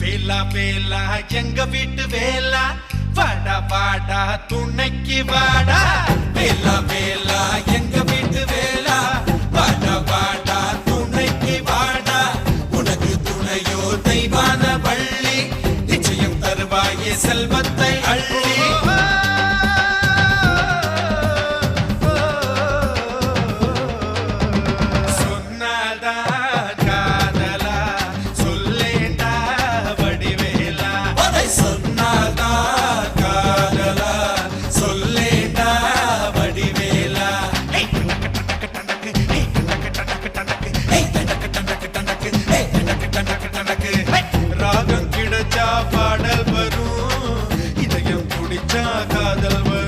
வேலா வேலா எங்க வீட்டு வேலா? வாடா வாடா துணைக்கு வாடா. வேலா வேலா எங்க வீட்டு வேலா? வாடா வாடா துணைக்கு வாடா. உனக்கு துணையோ தெய்வான வள்ளி. நிச்சயம் தருவாயே செல்வத்தை அள்ளி. ونجاك هذا الوطن